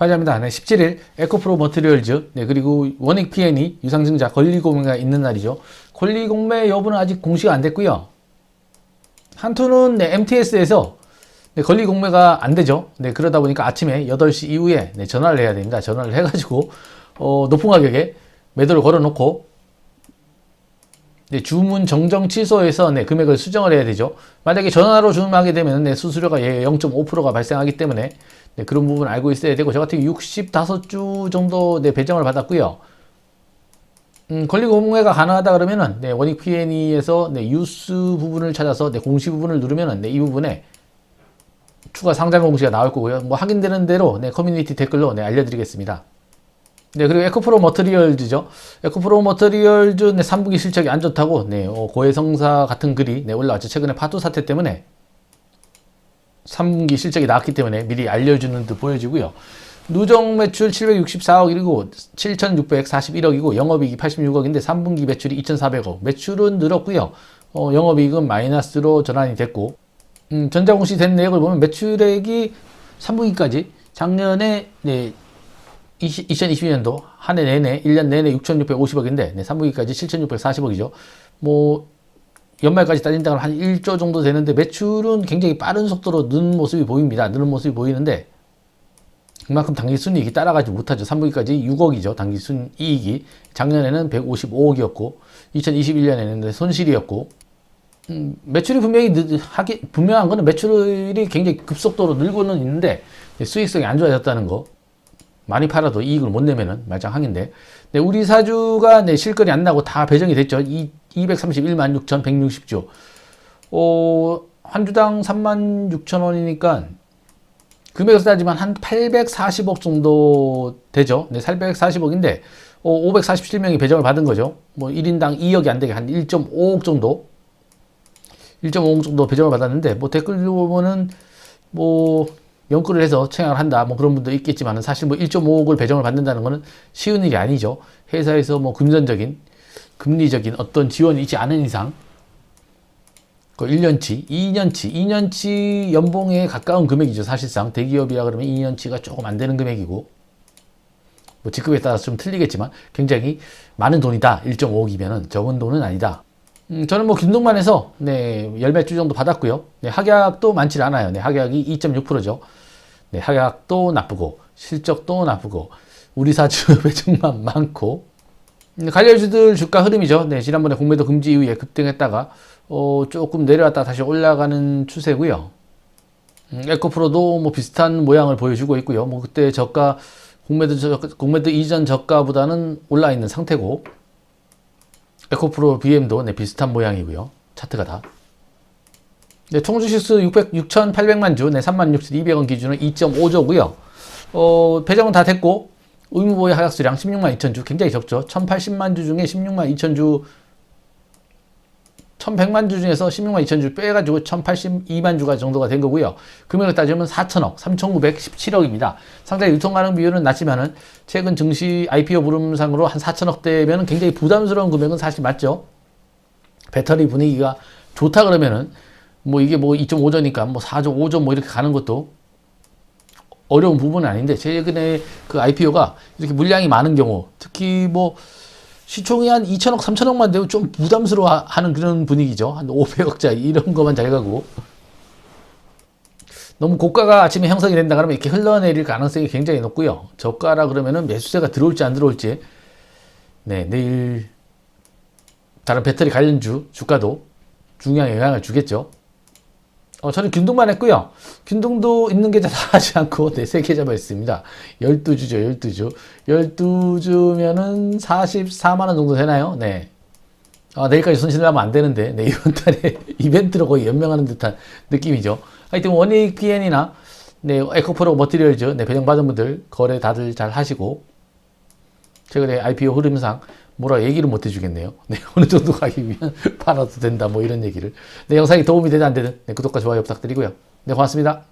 맞습니다. 네, 17일 에코프로 머티리얼즈 네, 그리고 원익 PN이 유상증자 권리공매가 있는 날이죠. 권리공매 여부는 아직 공시가 안 됐고요. 한투는 네, MTS에서 네, 권리공매가 안 되죠. 네, 그러다 보니까 아침에 8시 이후에 네, 전화를 해야 됩니다. 전화를 해가지고 어, 높은 가격에 매도를 걸어놓고 네, 주문 정정 취소해서 네, 금액을 수정을 해야 되죠. 만약에 전화로 주문하게 되면 네, 수수료가 예, 0.5%가 발생하기 때문에 네, 그런 부분 알고 있어야 되고 저 같은 경우 65주 정도 네, 배정을 받았고요. 음, 권리공개가 가능하다 그러면은 네, 원익 PNE에서 네, 유스 부분을 찾아서 네, 공시 부분을 누르면은 네, 이 부분에 추가 상장 공시가 나올 거고요. 뭐 확인되는 대로 네, 커뮤니티 댓글로 네, 알려드리겠습니다. 네, 그리고 에코프로 머터리얼즈죠. 에코프로 머터리얼즈 네, 3분기 실적이 안 좋다고 네, 어, 고해성사 같은 글이 네, 올라왔죠. 최근에 파도 사태 때문에 3분기 실적이 나왔기 때문에 미리 알려주는 듯 보여지고요. 누적 매출 764억이고 7,641억이고 영업이익이 86억인데 3분기 매출이 2,400억. 매출은 늘었고요. 어, 영업이익은 마이너스로 전환이 됐고 음, 전자공시 된 내역을 보면 매출액이 3분기까지 작년에 네, 20, 2022년도 한 해 내내 1년 내내 6,650억인데 네, 3분기까지 7,640억이죠. 뭐 연말까지 따진다면 한 1조 정도 되는데 매출은 굉장히 빠른 속도로 느는 모습이 보입니다. 느는 모습이 보이는데 그만큼 당기 순이익이 따라가지 못하죠. 3분기까지 6억이죠. 당기 순이익이 작년에는 155억이었고 2021년에는 손실이었고 음, 매출이 분명히 느, 하기 분명한 거는 매출이 굉장히 급속도로 늘고는 있는데 수익성이 안 좋아졌다는 거. 많이 팔아도 이익을 못 내면은 말짱항인데 네, 우리 사주가 네, 실거래 안 나고 다 배정이 됐죠. 이 231만 6,160주. 어, 한 주당 3만 6천 원이니까 금액을 따지면 한 840억 정도 되죠. 네, 840억인데 어, 547명이 배정을 받은 거죠. 뭐 1인당 2억이 안 되게 한 1.5억 정도 1.5억 정도 배정을 받았는데 뭐 댓글 보면은 뭐 연끌을 해서 청약을 한다 뭐 그런 분도 있겠지만 사실 뭐 1.5억을 배정을 받는다는 거는 쉬운 일이 아니죠. 회사에서 뭐 금전적인 금리적인 어떤 지원이 있지 않은 이상 그 1년치, 2년치, 2년치 연봉에 가까운 금액이죠. 사실상 대기업이라 그러면 2년치가 조금 안 되는 금액이고 뭐 직급에 따라서 좀 틀리겠지만 굉장히 많은 돈이다. 1.5억이면은 적은 돈은 아니다. 음, 저는 뭐 김동만에서 네, 열몇 주 정도 받았고요. 네, 합약도 많지 않아요. 네, 합약이 2.6%죠. 네, 합약도 나쁘고 실적도 나쁘고 우리 사주 배정만 많고 음, 관련주들 주가 흐름이죠. 네, 지난번에 공매도 금지 이후에 급등했다가 어, 조금 내려왔다 다시 올라가는 추세고요. 음, 에코프로도 뭐 비슷한 모양을 보여주고 있고요. 뭐 그때 저가 공매도 저, 공매도 이전 저가보다는 올라 있는 상태고 에코프로 BM도 네, 비슷한 모양이고요. 차트가 다. 네, 총주실수 600, 6,800만 주, 네, 36,200원 기준은 2.5조고요. 어, 배정은 다 됐고 의무보유 하락수량 16만 2천 주, 굉장히 적죠. 1,080만 주 중에 16만 2천 주, 1,100만 주 중에서 16만 2천 주 빼가지고 1,082만 주가 정도가 된 거고요. 금액을 따지면 4천억, 3,917억입니다. 상당히 유통 가능 비율은 낮지만은 최근 증시 IPO 부름상으로 한 4천억 대면 굉장히 부담스러운 금액은 사실 맞죠. 배터리 분위기가 좋다 그러면은 뭐 이게 뭐 2.5조니까 뭐 4조, 5조 뭐 이렇게 가는 것도 어려운 부분은 아닌데 최근에 그 IPO가 이렇게 물량이 많은 경우 특히 뭐 시총이 한 2천억, 3천억만 되면 좀 부담스러워 하는 그런 분위기죠. 한 500억짜리 이런 것만 잘 가고. 너무 고가가 아침에 형성이 된다 그러면 이렇게 흘러내릴 가능성이 굉장히 높고요. 저가라 그러면은 매수세가 들어올지 안 들어올지. 네, 내일 다른 배터리 관련주 주가도 중요한 영향을 주겠죠. 어, 저는 균등만 했고요. 균등도 있는 계좌 다 하지 않고 네, 세 계좌만 있습니다. 12주죠, 12주. 12주면은 44만원 정도 되나요? 네. 아, 내일까지 손실 나면 안 되는데, 네, 이번 달에 이벤트로 거의 연명하는 듯한 느낌이죠. 하여튼 원익 PN이나, 네, 에코프로 머티리얼즈, 네, 배정받은 분들, 거래 다들 잘 하시고, 최근에 IPO 흐름상 뭐라 얘기를 못 해주겠네요. 네, 어느 정도 가격이면 팔아도 된다, 뭐 이런 얘기를. 네, 영상이 도움이 되든 안 되든 네, 구독과 좋아요 부탁드리고요. 네, 고맙습니다.